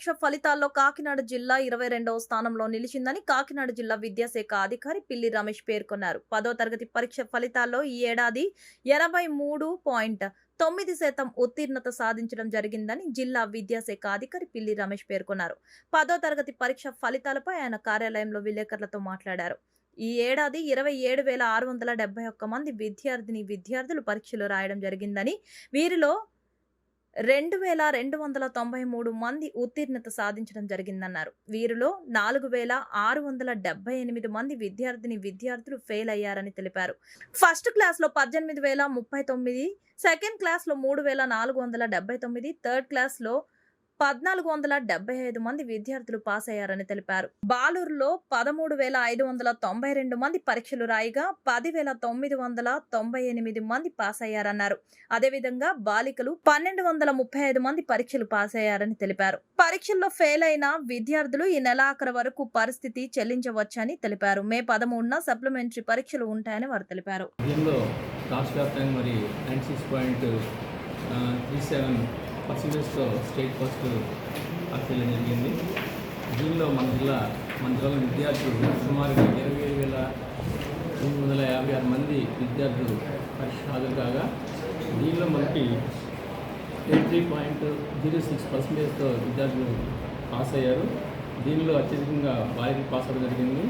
పరీక్ష ఫలితాల్లో కాకినాడ జిల్లా ఇరవై రెండవ స్థానంలో నిలిచిందని కాకినాడ జిల్లా విద్యాశాఖ అధికారి పిల్లి రమేష్ పేర్కొన్నారు. పదో తరగతి పరీక్ష ఫలితాల్లో ఈ ఏడాది ఎనభై మూడు పాయింట్ తొమ్మిది శాతం ఉత్తీర్ణత సాధించడం జరిగిందని జిల్లా విద్యాశాఖ అధికారి పిల్లి రమేష్ పేర్కొన్నారు. పదో తరగతి పరీక్ష ఫలితాలపై ఆయన కార్యాలయంలో విలేకరులతో మాట్లాడారు. ఈ ఏడాది ఇరవై ఏడు వేల ఆరు వందల డెబ్బై ఒక్క మంది విద్యార్థిని విద్యార్థులు పరీక్షలు రాయడం జరిగిందని వీరిలో రెండు వేల రెండు వందల తొంభై మూడు మంది ఉత్తీర్ణత సాధించడం జరిగిందన్నారు. వీరిలో నాలుగు వేల ఆరు వందల డెబ్బై ఎనిమిది మంది విద్యార్థిని విద్యార్థులు ఫెయిల్ అయ్యారని తెలిపారు. ఫస్ట్ క్లాస్లో పద్దెనిమిది వేల ముప్పై తొమ్మిది సెకండ్ క్లాస్లో మూడు వేల నాలుగు వందల డెబ్బై తొమ్మిది థర్డ్ క్లాస్లో పద్నాలుగు వందల డెబ్బై ఐదు మంది విద్యార్థులు పాస్ అయ్యారని తెలిపారు. బాలూరులో పదమూడు వేల ఐదు వందల తొంభై రెండు మంది పరీక్షలు రాయిగా పదివేల తొమ్మిది వందల తొంభై ఎనిమిది మంది పాస్ అయ్యారన్నారు అదేవిధంగా బాలికలు పన్నెండు వందల ముప్పై ఐదు మంది పరీక్షలు పాస్ అయ్యారని తెలిపారు. పరీక్షల్లో ఫెయిల్ అయిన విద్యార్థులు ఈ నెలాఖరు వరకు పరిస్థితి చెల్లించవచ్చని తెలిపారు. మే పదమూడున సప్లిమెంటరీ పరీక్షలు ఉంటాయని వారు తెలిపారు. రాష్ట్ర వ్యాప్తంగా మరి సిక్స్ పాయింట్ త్రీ సెవెన్ పర్సెంటేజ్తో స్టేట్ ఫస్ట్ అప్పీల్ జరిగింది. దీనిలో మన జిల్లా మన జిల్లాలో విద్యార్థులు సుమారుగా ఇరవై ఏడు వేల ఎనిమిది వందల యాభై ఆరు మంది విద్యార్థులు పరీక్ష హాజరు కాగా దీనిలో మనకి eight three point zero six పర్సెంటేజ్తో విద్యార్థులు పాస్ అయ్యారు. దీనిలో అత్యధికంగా బాలికలు పాస్ అవ్వడం జరిగింది.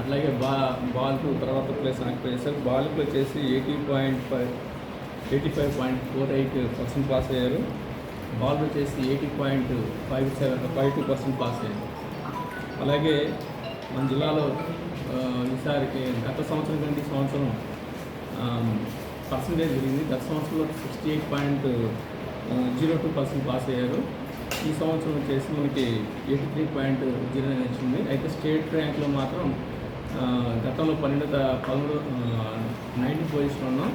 అట్లాగే బా బాల్కు తర్వాత ప్లేస్ ఆక్యుపై చేశారు బాల్కు వచ్చేసి eighty point five eighty five point four eight percent pass అయ్యారు. బాల్ వచ్చేసి eighty point five seven five two percent pass అయింది. అలాగే మన జిల్లాలో ఈసారికి గత సంవత్సరం కంటే ఈ సంవత్సరం పర్సంటేజ్ పెరిగింది. గత సంవత్సరంలో sixty eight point zero two percent pass అయ్యారు. ఈ సంవత్సరం వచ్చేసి మనకి eighty three point zero nine వచ్చింది. అయితే స్టేట్ ర్యాంక్లో మాత్రం గతంలో పన్నెండు పదమూడు నైన్టీ పొజిషన్ ఉన్నాం.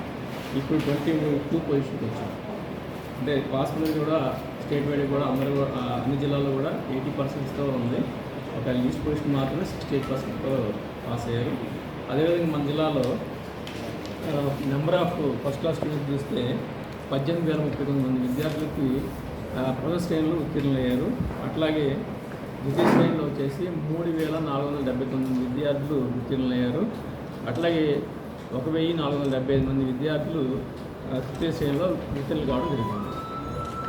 ఇప్పుడు ట్వంటీ టూ పొజిషన్కి వచ్చాం. అంటే పాస్ కూడా స్టేట్ వైడ్ కూడా అందరూ అన్ని జిల్లాల్లో కూడా ఎయిటీ పర్సెంట్స్తో ఉంది. ఒక లీస్ట్ పొజిషన్ మాత్రమే సిక్స్టీ ఎయిట్ పర్సెంట్తో పాస్ అయ్యారు. అదేవిధంగా మన జిల్లాలో number of first class students చూస్తే పద్దెనిమిది వేల ముప్పై తొమ్మిది మంది విద్యార్థులకి ఆ, ప్రథమ శ్రేణులు ఉత్తీర్ణులయ్యారు అట్లాగే ద్వితీయ శ్రేణిలో వచ్చేసి మూడు వేల నాలుగు వందల డెబ్బై తొమ్మిది విద్యార్థులు ఉత్తీర్ణులయ్యారు అట్లాగే ఒక వెయ్యి నాలుగు వందల డెబ్బై ఐదు మంది విద్యార్థులు ఆ, తృతీయ కావడం జరిగింది.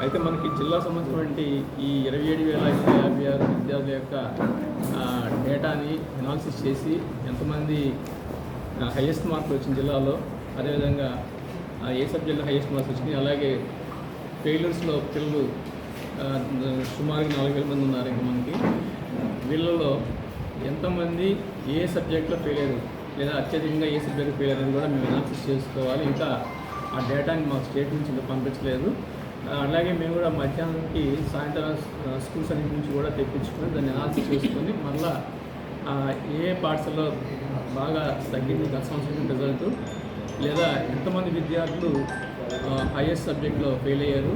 అయితే మనకి జిల్లా సంబంధించినటువంటి ఈ ఇరవై ఏడు వేల ఐదు యాభై ఆరు విద్యార్థుల యొక్క డేటాని అనాలిసిస్ చేసి ఎంతమంది హైయెస్ట్ మార్కులు వచ్చిన జిల్లాలో అదేవిధంగా ఆ, ఏ సబ్జెక్టులో హైయెస్ట్ మార్క్స్ వచ్చినాయి అలాగే ఫెయిలర్స్లో పిల్లలు సుమారు సుమారుగా నాలుగు వేల మంది ఉన్నారు ఇంకా మనకి. వీళ్ళలో ఎంతమంది ఏ సబ్జెక్ట్లో ఫెయిల్ అయ్యారు లేదా అత్యధికంగా ఏ సబ్జెక్ట్ ఫెయిల్ అయ్యారని కూడా మేము అనాలిసిస్ చేసుకోవాలి. ఇంకా ఆ డేటాని మాకు స్టేట్ నుంచి పంపించలేదు. అలాగే మేము కూడా మధ్యాహ్నానికి సాయంత్రం స్కూల్స్ అన్నింటి నుంచి కూడా తెప్పించుకొని దాన్ని అనాలిసిస్ చేసుకొని మళ్ళా ఏ పాఠశాలలో బాగా తగ్గింది గత రిజల్ట్ లేదా ఎంతమంది విద్యార్థులు హైయెస్ట్ సబ్జెక్ట్లో ఫెయిల్ అయ్యారు.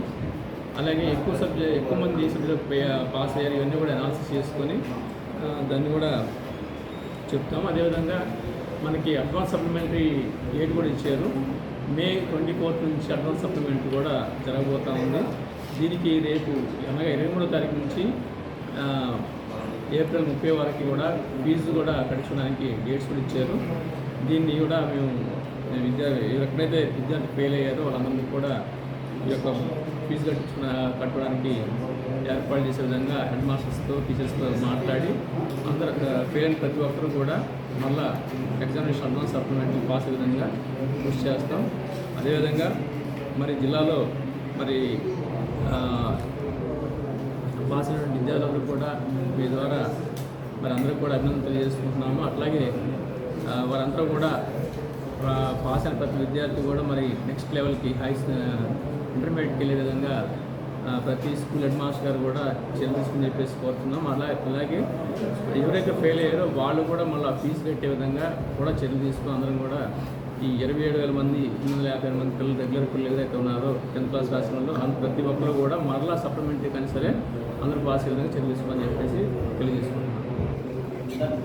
అలాగే ఎక్కువ సబ్జెక్ట్ ఎక్కువ మంది ఏ సబ్జెక్ట్ పాస్ అయ్యారు ఇవన్నీ కూడా అనాలిసిస్ చేసుకొని దాన్ని కూడా చెప్తాం అదేవిధంగా మనకి అడ్వాన్స్ సప్లిమెంటరీ డేట్ కూడా ఇచ్చారు. మే ట్వంటీ ఫోర్త్ నుంచి అడ్వాన్స్ సప్లిమెంట్ కూడా జరగబోతూ ఉంది. దీనికి రేపు అనగా ఇరవై మూడో తారీఖు నుంచి ఏప్రిల్ ముప్పై వరకు కూడా ఫీజు కూడా కట్టించడానికి డేట్స్ కూడా ఇచ్చారు. దీన్ని కూడా మేము విద్యార్థి ఎక్కడైతే విద్యార్థి ఫెయిల్ అయ్యారో వాళ్ళందరినీ కూడా ఈ యొక్క ఫీజు కట్టించుకున్న కట్టడానికి ఏర్పాటు చేసే విధంగా హెడ్ మాస్టర్స్తో టీచర్స్తో మాట్లాడి అందరు పేరెంట్ ప్రతి ఒక్కరూ కూడా మళ్ళా ఎగ్జామినేషన్ అడ్వాన్స్ సప్లిమెంట్ పాస్ విధంగా కృషి చేస్తాం. అదేవిధంగా మరి జిల్లాలో మరి పాస్ అయినటువంటి విద్యార్థులందరూ కూడా మీ ద్వారా మరి అందరూ కూడా అభినందన తెలియజేసుకుంటున్నాము. అట్లాగే వారందరూ కూడా పాస్ అయిన ప్రతి విద్యార్థి కూడా మరి నెక్స్ట్ లెవెల్కి హై ఇంటర్మీడియట్కి వెళ్ళే విధంగా ప్రతి స్కూల్ హెడ్ మాస్టర్ గారు కూడా చెల్లించుకుని తీసుకుని చెప్పేసి కోరుతున్నాం. అలా అలాగే ఎవరైతే ఫెయిల్ అయ్యారో వాళ్ళు కూడా మళ్ళీ ఫీజు కట్టే విధంగా కూడా చర్యలు తీసుకుని అందరం కూడా ఈ ఇరవై ఏడు వేల మంది ఎనిమిది వందల యాభై మంది పిల్లలు రెగ్యులర్ పిల్లలు ఏదైతే ఉన్నారో టెన్త్ క్లాస్ రాసిన వాళ్ళు ప్రతి ఒక్కరు కూడా మరలా సప్లిమెంటరీ కానీ సరే అందరూ పాస్ అయ్యే విధంగా చర్యలు తీసుకోమని చెప్పేసి తెలియజేసుకుంటున్నాం.